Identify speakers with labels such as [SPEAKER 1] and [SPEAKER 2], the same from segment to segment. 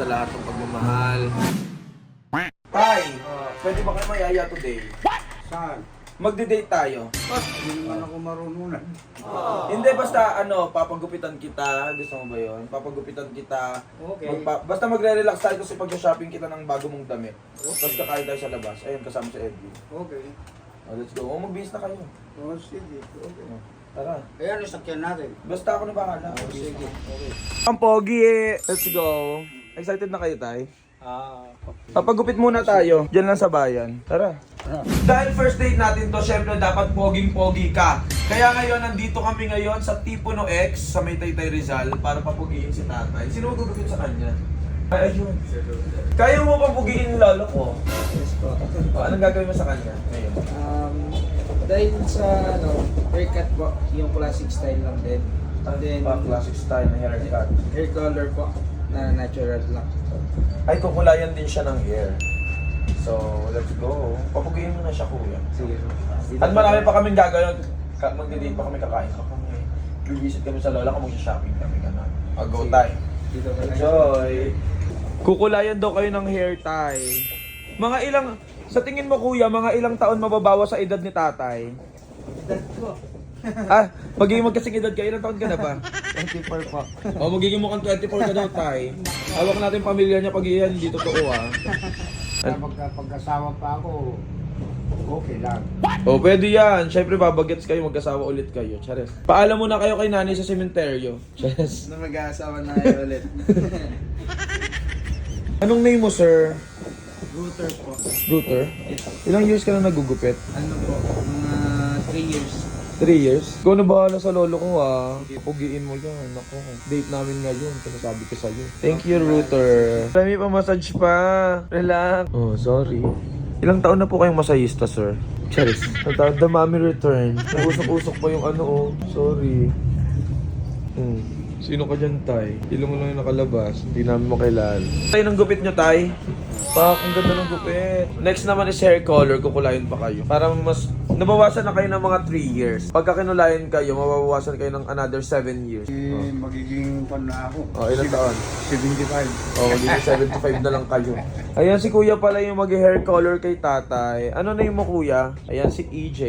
[SPEAKER 1] sa lahat ng pagmamahal. Tay, pwede ba kayo mayaya today?
[SPEAKER 2] Saan?
[SPEAKER 1] Magde-date tayo.
[SPEAKER 2] Hindi naman ako marunong.
[SPEAKER 1] Hindi, basta ano, papagupitan kita. Gusto mo ba yun? Papagupitan kita.
[SPEAKER 2] Okay.
[SPEAKER 1] Magpa- basta magre-relax tayo kasi pag-shopping kita ng bago mong damit. Tapos kakain tayo sa labas. Ayun, kasama si Edwin.
[SPEAKER 2] Okay.
[SPEAKER 1] Oh, let's go. Oh, magbihis na kayo.
[SPEAKER 2] Oh, sige. Okay.
[SPEAKER 1] Oh, Tara.
[SPEAKER 2] Ayan, sakyan natin.
[SPEAKER 1] Basta ako na bahala.
[SPEAKER 2] Oh, sige.
[SPEAKER 1] Okay. Ang pogi eh. Let's go. Excited na kayo, Tay?
[SPEAKER 2] Ah,
[SPEAKER 1] Papagupit muna tayo. Diyan lang sa bayan. Tara. Dahil first date natin to, syempre dapat poging-pogi ka. Kaya ngayon, nandito kami ngayon sa Tipo no X sa May Taytay Rizal para papugiin si tatay. Sino magugupit sa kanya? Ay, ayun. Kaya mo papugiin lolo ko?
[SPEAKER 3] Yes po.
[SPEAKER 1] O, anong gagawin mo sa kanya ngayon?
[SPEAKER 3] Um, dahil sa ano, haircut po, yung classic style lang din. And then,
[SPEAKER 1] Pa, classic style na haircut.
[SPEAKER 3] hair color po, na natural lang.
[SPEAKER 1] Ay, kukulayan din siya ng hair. So, let's go. Papugiin mo na siya, kuya.
[SPEAKER 3] Sige.
[SPEAKER 1] At marami pa kaming gagawin. Ka- Magdi-date pa kami, kakain pa kami. Visit kami sa lola ko, mag-shopping kami. Ganun. Mag-go tayo.
[SPEAKER 3] Dito ka na.
[SPEAKER 1] Enjoy! Kukulayan daw kayo ng hair tie. Mga ilang, sa tingin mo kuya, mga ilang taon mababawa sa edad ni tatay?
[SPEAKER 3] Edad ko.
[SPEAKER 1] ah, magiging magkasing edad ka, ilang taon ka na ba?
[SPEAKER 3] 24 po.
[SPEAKER 1] o, magiging mukhang 24 ka daw, tay. Hawak natin pamilya niya pag iyan, hindi totoo ah.
[SPEAKER 2] Kapag pag-asawa pa ako, okay lang.
[SPEAKER 1] O, pwede yan. Siyempre, babagets kayo, magkasawa ulit kayo. Chares. Paalam muna kayo kay nanay sa sementeryo. Chares.
[SPEAKER 3] Na mag-aasawa na kayo ulit.
[SPEAKER 1] Anong name mo, sir?
[SPEAKER 3] Router po.
[SPEAKER 1] Router? Ilang years ka na nagugupit?
[SPEAKER 3] Ano po, mga 3 years.
[SPEAKER 1] 3 years? Ikaw na bahala sa lolo ko ah. Pugiin mo yan. Ako, date namin ngayon. Sinasabi ko sa'yo. Thank you, Router. Marami pa massage pa. Relax. Oh, sorry. Ilang taon na po kayong masayista, sir? Charis. The mommy return. Usok-usok pa yung ano oh. Sorry. Hmm. Sino ka dyan, Tay? Ilong mo lang yung nakalabas. Hindi namin makilala. Tay, ng gupit nyo, Tay? Pak, ang ganda ng gupit. Next naman is hair color. Kukulayan pa kayo. Para mas... Nabawasan na kayo ng mga 3 years. Pagka kinulayan kayo, mababawasan kayo ng another 7 years.
[SPEAKER 2] Eh, magiging pan na ako.
[SPEAKER 1] Oh, ilang taon?
[SPEAKER 2] 75.
[SPEAKER 1] Oh, magiging 75 na lang kayo. Ayan si kuya pala yung mag-hair color kay tatay. Ano na yung mo kuya? Ayan si EJ.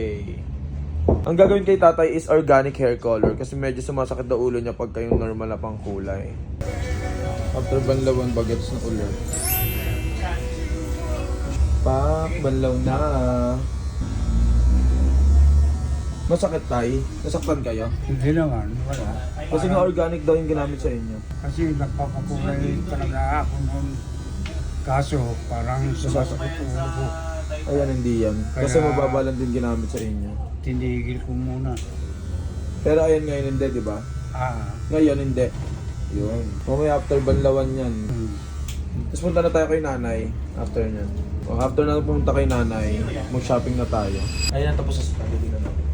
[SPEAKER 1] Ang gagawin kay tatay is organic hair color kasi medyo sumasakit daw ulo niya pagka yung normal na pang kulay. After banlawan bagets na ulit. Pak, banlaw na. Masakit tay? Nasaktan kayo?
[SPEAKER 2] Hindi naman, wala.
[SPEAKER 1] Kasi nga organic daw yung ginamit sa inyo.
[SPEAKER 2] Kasi nagpapakulay talaga ako noon. Kaso, parang sumasakit ulo ko.
[SPEAKER 1] Ayan, hindi yan. Kasi
[SPEAKER 2] Kaya-
[SPEAKER 1] mababa lang din ginamit sa inyo.
[SPEAKER 2] Tinigil ko muna.
[SPEAKER 1] Pero ayun ngayon hindi, di ba?
[SPEAKER 2] Ah,
[SPEAKER 1] Ngayon hindi. Yun. Mamaya after banlawan yan.
[SPEAKER 2] hmm.
[SPEAKER 1] Tapos punta na tayo kay nanay. After nyan. O, after na pumunta kay nanay, mag-shopping na tayo. Ayun na tapos sa din na natin.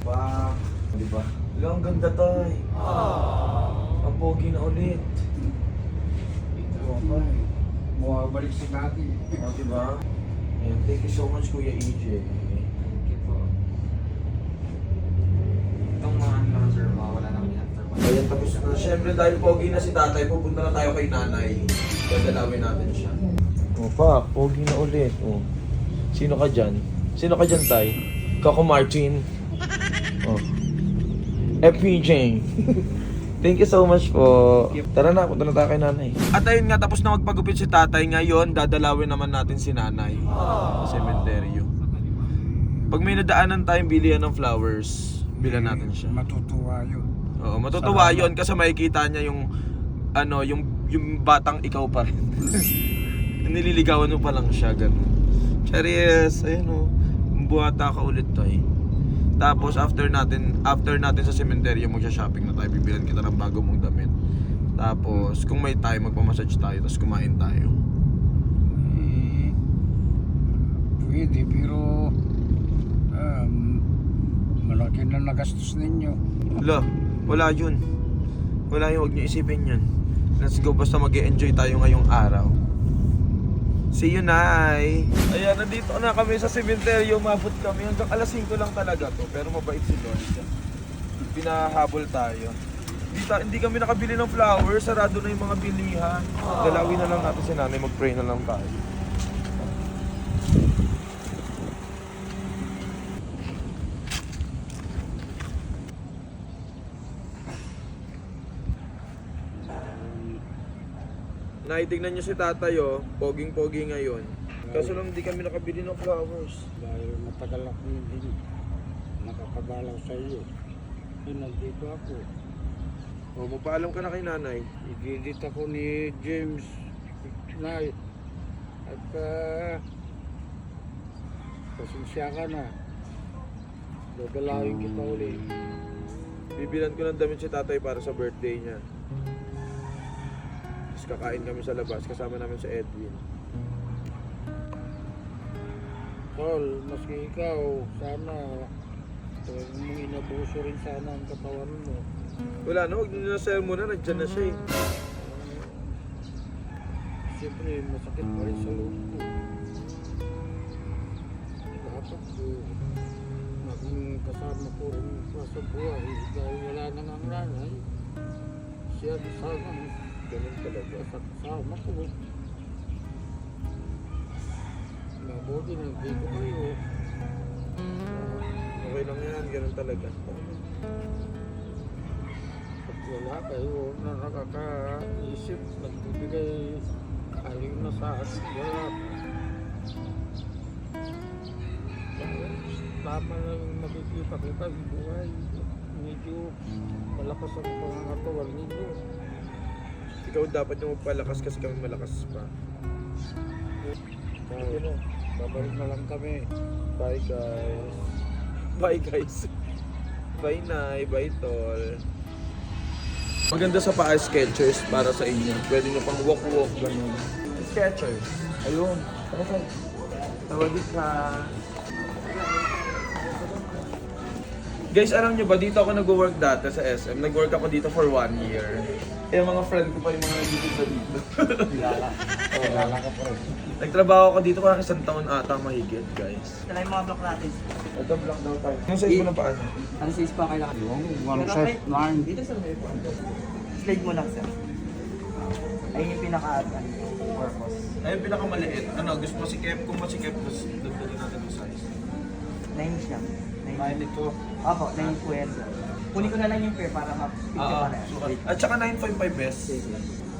[SPEAKER 1] Wow. Di ba? Wala, ang ganda tay. Ang pogi na ulit.
[SPEAKER 2] Okay. Mawabalik si dati.
[SPEAKER 1] O, di ba? Ayan, thank you so much Kuya EJ.
[SPEAKER 3] Itong mga ano lang sir, mawala naman yan.
[SPEAKER 1] Ayan, tapos na. Siyempre, dahil pogi na si tatay, pupunta na tayo kay nanay. Dadalawin natin siya. O, pa, pogi na ulit. O. Sino ka dyan? Sino ka dyan, tay? Kako Martin. O. FPJ. Thank you so much po. Tara na, punta na tayo kay nanay. At ayun nga, tapos na magpagupit si tatay. Ngayon, dadalawin naman natin si nanay. Sa sementeryo. Pag may nadaanan tayong bilihan ng flowers, bilan natin siya.
[SPEAKER 2] Matutuwa yun.
[SPEAKER 1] Oo, matutuwa. 'yon kasi makikita niya yung ano, yung yung batang ikaw pa rin. Nililigawan mo pa lang siya ganun. Cheers, ayun oh. Buhata ka ulit tayo. Tapos after natin, after natin sa sementeryo magsa-shopping na tayo, bibilan kita ng bago mong damit. Tapos kung may time magpa-massage tayo, tapos kumain tayo.
[SPEAKER 2] Eh, pwede, pero um, malaki na nagastos ninyo.
[SPEAKER 1] Wala, wala yun. Wala yun, huwag niyo isipin yan. Let's go, basta mag enjoy tayo ngayong araw. See you, Nay! Ayan, nandito na kami sa sementeryo. Mabot kami. Hanggang alas 5 lang talaga to. Pero mabait si Lord pinahabol tayo. Hindi, ta- hindi kami nakabili ng flowers, sarado na yung mga bilihan. Dalawin na lang natin si nanay, mag-pray na lang tayo. Naitignan niyo si tatay oh, poging-pogi ngayon. Kaso lang hindi kami nakabili ng flowers.
[SPEAKER 4] Dahil matagal ako hindi nakakabalaw sa iyo. Eh, nandito ako.
[SPEAKER 1] O, magpaalam ka na kay nanay.
[SPEAKER 4] Igidit ako ni James Knight. At uh, pasensya ka na. Dadalawin kita ulit.
[SPEAKER 1] Bibilan ko ng damit si tatay para sa birthday niya. Kakain kami sa labas, kasama namin sa Edwin.
[SPEAKER 4] Tol, maski ikaw, sana huwag mong inabuso rin sana ang katawan mo.
[SPEAKER 1] Wala na, huwag na sell muna, nandyan na siya eh.
[SPEAKER 4] Siyempre, masakit pa rin sa loob ko. Dapat ko maging kasama ko rin pa sa buhay dahil wala na nga ang nanay. Siya sana
[SPEAKER 1] Ganun talaga.
[SPEAKER 4] sa kasama ko. Mabuti na dito kayo.
[SPEAKER 1] Okay lang yan, ganun talaga.
[SPEAKER 4] Pag wala kayo na nakakaisip, nagbibigay aliw na sa atin, wala. Tama na yung nakikita ko kayo buhay. Medyo malakas ang pangangatawan ninyo.
[SPEAKER 1] Ikaw dapat yung magpalakas kasi kami malakas pa.
[SPEAKER 4] Kaya, babalik na lang kami.
[SPEAKER 1] Bye guys. Bye guys. Bye Nay, bye Tol. Maganda sa paa Skechers para sa inyo. Pwede nyo pang walk-walk, ganun. Skechers. Ayun. Okay. Tawadik ka. Guys, alam nyo ba, dito ako nag-work dati sa SM. Nag-work ako dito for one year. Eh, mga friend ko pa yung mga nandito sa dito.
[SPEAKER 4] Kilala ka pa rin.
[SPEAKER 1] Nagtrabaho ako dito parang isang taon ata mahigit, guys.
[SPEAKER 5] Kailangan yung mga block natin.
[SPEAKER 1] Ito, block daw tayo. Yung size mo ng paa?
[SPEAKER 5] Ano size pa kailangan?
[SPEAKER 4] Yung one
[SPEAKER 5] kahit-
[SPEAKER 4] nine.
[SPEAKER 5] Dito sa may Slide mo lang sir. Ayun yung pinaka ano, purpose.
[SPEAKER 1] Ayun pinakamaliit. Ano, gusto mo si Kev? Kung masikip, tapos dagdagan natin yung size.
[SPEAKER 5] 9 siya. 9.
[SPEAKER 4] Nine ito.
[SPEAKER 5] Opo, 9 po yan sir. Kunin ko na lang yung pair para ma-picture
[SPEAKER 1] Oo.
[SPEAKER 5] pa na.
[SPEAKER 1] At saka 9.5 best.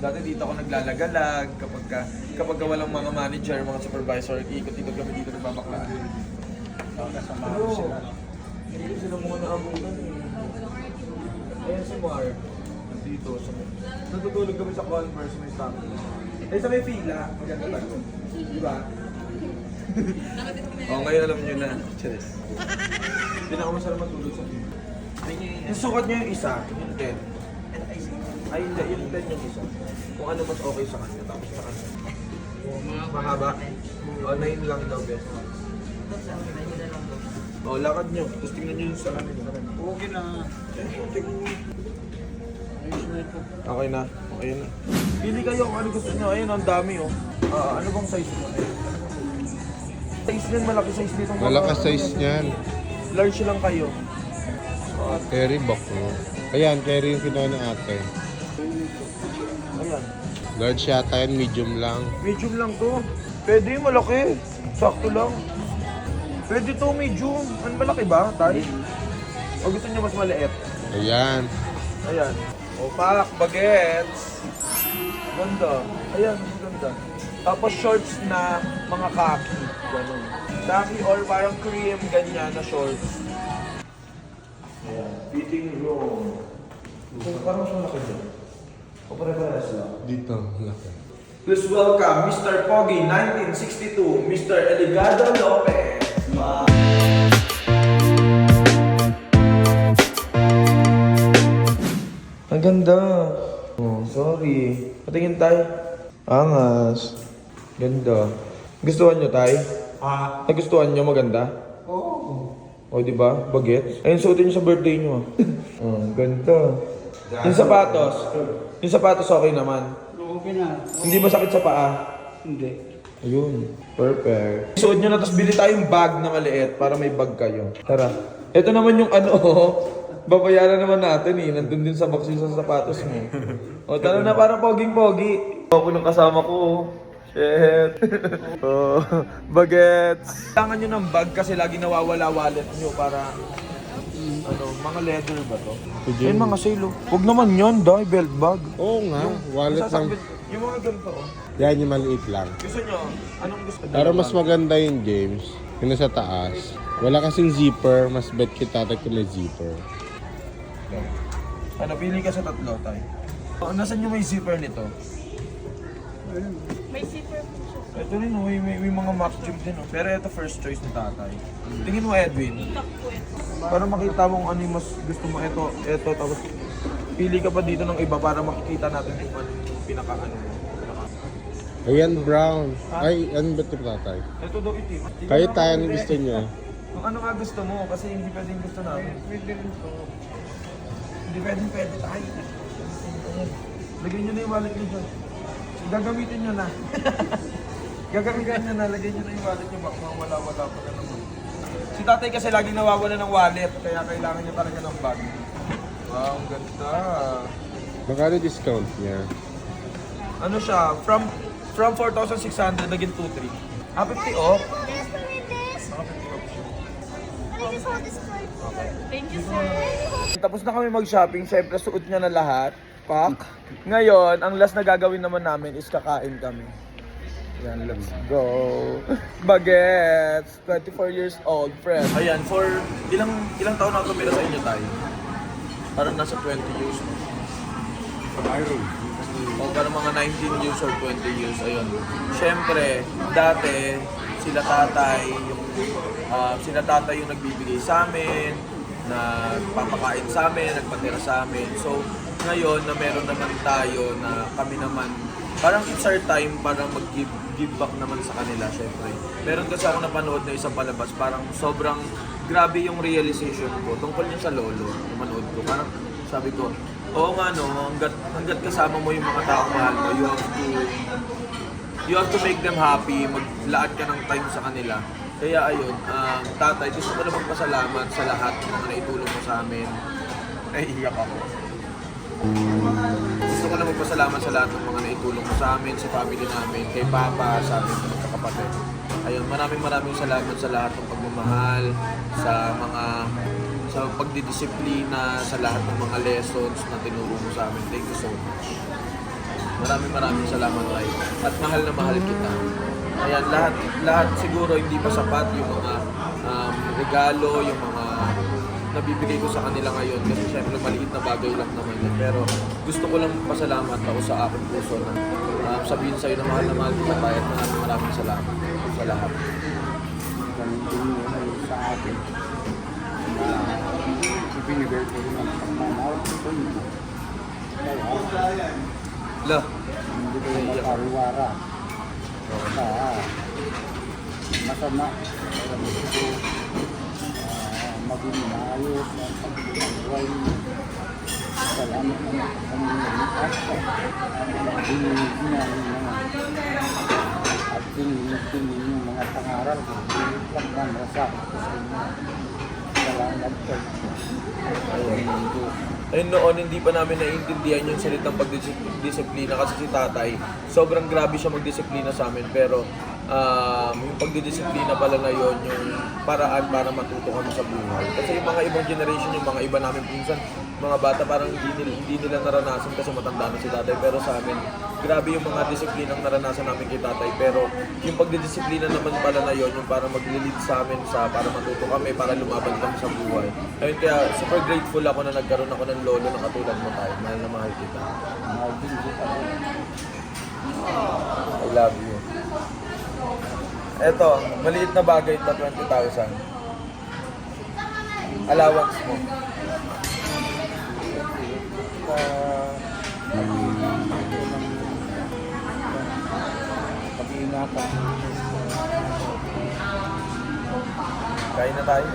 [SPEAKER 1] Dati dito ako naglalagalag kapag ka, kapag ka walang mga manager, mga supervisor, ikot-ikot kami dito nagbabaklaan.
[SPEAKER 4] Kasama ko sila.
[SPEAKER 1] hindi sila mga naabutan eh. Ayan si Mar. Dito. Sa, natutulog kami sa Converse may stop. Eh sa may fila, maganda tayo. Di ba? oh, ngayon alam nyo na. Cheers. Pinakamasarap matulog sa fila. Yung sukat niya yung isa, yung 10. Ay, hindi, yung 10 yung isa. Kung ano mas okay sa kanya, tapos sa kanya. Mahaba. O, 9 lang daw, best. O, lakad nyo. Tapos tingnan nyo yung sa kanya.
[SPEAKER 4] Okay na. Na.
[SPEAKER 1] Okay na. Okay na. Pili kayo kung ano gusto nyo. Ayun, ang dami oh. Ah, ano bang size mo? Ayun. Size din, malaki size nito.
[SPEAKER 6] Malakas size niyan.
[SPEAKER 1] Large lang kayo.
[SPEAKER 6] Carry back mo. Ayan, carry yung kinuha ng ate.
[SPEAKER 1] Ayan.
[SPEAKER 6] Large yata yan, medium lang.
[SPEAKER 1] Medium lang to. Pwede yung malaki. Sakto lang. Pwede to medium. Ano malaki ba, tay? O gusto nyo mas maliit?
[SPEAKER 6] Ayan.
[SPEAKER 1] Ayan. O pak, bagets. Ganda. Ayan, ganda. Tapos shorts na mga khaki. Ganun. Khaki or parang cream, ganyan na shorts. Fitting room. So, parang mas malaki dyan. O pare-parehas lang.
[SPEAKER 6] Dito, laki.
[SPEAKER 1] Please welcome Mr. Pogi 1962, Mr. Eligado Lopez. Ang ganda. Oh, sorry. Patingin tayo. Angas. Ganda. Gustuhan nyo tay?
[SPEAKER 4] Ah,
[SPEAKER 1] Nagustuhan nyo maganda?
[SPEAKER 4] oo.
[SPEAKER 1] O, di ba? Bagets. Ayun, suotin nyo sa birthday nyo. ah. oh, ganda. Yung sapatos. Yung sapatos okay naman.
[SPEAKER 4] Okay na.
[SPEAKER 1] Hindi masakit sa paa.
[SPEAKER 4] Hindi.
[SPEAKER 1] Ayun. Perfect. Suot nyo na, tapos bili tayong bag na maliit para may bag kayo. Tara. Ito naman yung ano, Babayaran naman natin eh. Nandun din sa box yung sa sapatos mo. O, tara na para poging-pogi. Ako nung kasama ko. Shit. oh, bagets. Kailangan nyo ng bag kasi lagi nawawala wallet nyo para ano, mga leather ba to? Ayun mga sale oh. Huwag naman yun, dahil belt bag.
[SPEAKER 6] Oo nga, wallet lang.
[SPEAKER 1] Sasakbit- Yung mga ganito oh.
[SPEAKER 6] Yan yung maliit lang.
[SPEAKER 1] Gusto nyo, anong gusto nyo?
[SPEAKER 6] Pero mas maganda yung James, yung nasa taas. Wala kasing zipper, mas bet kita kung may zipper.
[SPEAKER 1] Ano, pili ka sa tatlo, tay. Oh, Nasaan yung may zipper nito?
[SPEAKER 7] May zipper po siya.
[SPEAKER 1] Ito rin, may, may, may mga Max Jump din. Oh. Pero ito first choice ni tatay. Tingin mo, Edwin.
[SPEAKER 7] Itak po ito.
[SPEAKER 1] Para makita mo kung ano yung mas gusto mo. Ito, ito, tapos pili ka pa dito ng iba para makikita natin yung ano yung pinaka ano mo.
[SPEAKER 6] Ayan, brown. Ay, ano ba ito tatay?
[SPEAKER 1] Ito daw itim. Hindi
[SPEAKER 6] Kayo tayo ang gusto niyo.
[SPEAKER 1] Kung ano nga gusto mo, kasi hindi pwedeng gusto namin. Hindi pwedeng pwede tayo. Lagyan nyo na yung wallet nyo dyan. Gagamitin nyo na. Gagamitin nyo na, lagyan nyo na yung wallet nyo. Baka wala-wala pa na naman. Si tatay kasi laging nawawala ng wallet, kaya kailangan niya talaga ng bag. Wow, ang ganda.
[SPEAKER 6] Magkano discount niya?
[SPEAKER 1] Ano siya, from from 4,600 naging 2,300. Ah, 50 off?
[SPEAKER 7] Is.
[SPEAKER 1] Naka 50 off siya.
[SPEAKER 7] Thank you, sir.
[SPEAKER 1] Tapos na kami mag-shopping, syempre suot niya na lahat. Pak. Ngayon, ang last na gagawin naman namin is kakain kami. Yan, let's go. Bagets, 24 years old, friend. Ayan, for ilang ilang taon na tumira sa inyo tayo? Parang nasa 20 years. no? O parang mga 19 years or 20 years, ayun. Siyempre, dati, sila tatay, yung, ah, sila tatay yung nagbibigay sa amin, na papakain sa amin, nagpatira sa amin. So, ngayon na meron naman tayo na kami naman, parang it's our time para mag-give give back naman sa kanila, syempre. Meron kasi ako napanood na isang palabas, parang sobrang grabe yung realization ko tungkol yun sa lolo, napanood ko. Parang sabi ko, oo nga no, hanggat, hanggat kasama mo yung mga taong mahal mo, you have to you have to make them happy, maglaad ka ng time sa kanila. Kaya ayun, um, tatay, gusto ko na magpasalamat sa lahat ng mga naitulong mo sa amin. Naiiyak ako. Gusto ko na magpasalamat sa lahat ng mga naitulong mo sa amin, sa family namin, kay Papa, sa aming magkakapatid. Ayun, maraming maraming salamat sa lahat ng pagmamahal, sa mga sa pagdidisiplina, sa lahat ng mga lessons na tinuro mo sa amin. Thank you so much. Maraming maraming salamat tayo. At mahal na mahal kita. Ayan, lahat, lahat siguro hindi pa sapat yung mga um, regalo, yung mga nabibigay ko sa kanila ngayon kasi syempre maliit na bagay lang naman yun. Pero gusto ko lang pasalamat ako sa aking puso na um, sabihin sa'yo na mahal na mahal kita tayo at maraming maraming salamat sa lahat.
[SPEAKER 2] Sa akin. Ibinigay ko rin ang pagmamahal ko. Kaya,
[SPEAKER 1] Lah,
[SPEAKER 2] hindi ko yung makariwara. Sa masama. Maging maayos ang pagbuhay niyo. Salamat sa Panginoon at niya yung mga at dinilig din yung mga pangaral man rasa ko sa inyo. Salamat po. Ayun
[SPEAKER 1] noon, hindi pa namin naiintindihan yung salitang pagdisiplina kasi si tatay, sobrang grabe siya magdisiplina sa amin. Pero um, yung pagdidisiplina pala na yon yung paraan para matuto kami sa buhay. Kasi yung mga ibang generation, yung mga iba namin pinsan, mga bata parang hindi nila, hindi nila naranasan kasi matanda na si tatay. Pero sa amin, grabe yung mga disiplinang naranasan namin kay tatay. Pero yung pagdidisiplina naman pala na yon yung para mag-lead sa amin sa para matuto kami, para lumaban kami sa buhay. Ayun, kaya super grateful ako na nagkaroon ako ng lolo na katulad mo tayo. Mahal na mahal
[SPEAKER 2] kita.
[SPEAKER 1] I love you. Eto, maliit na bagay ito, 20,000. Allowance mo.
[SPEAKER 2] Pag-iingatan.
[SPEAKER 1] Kain na tayo.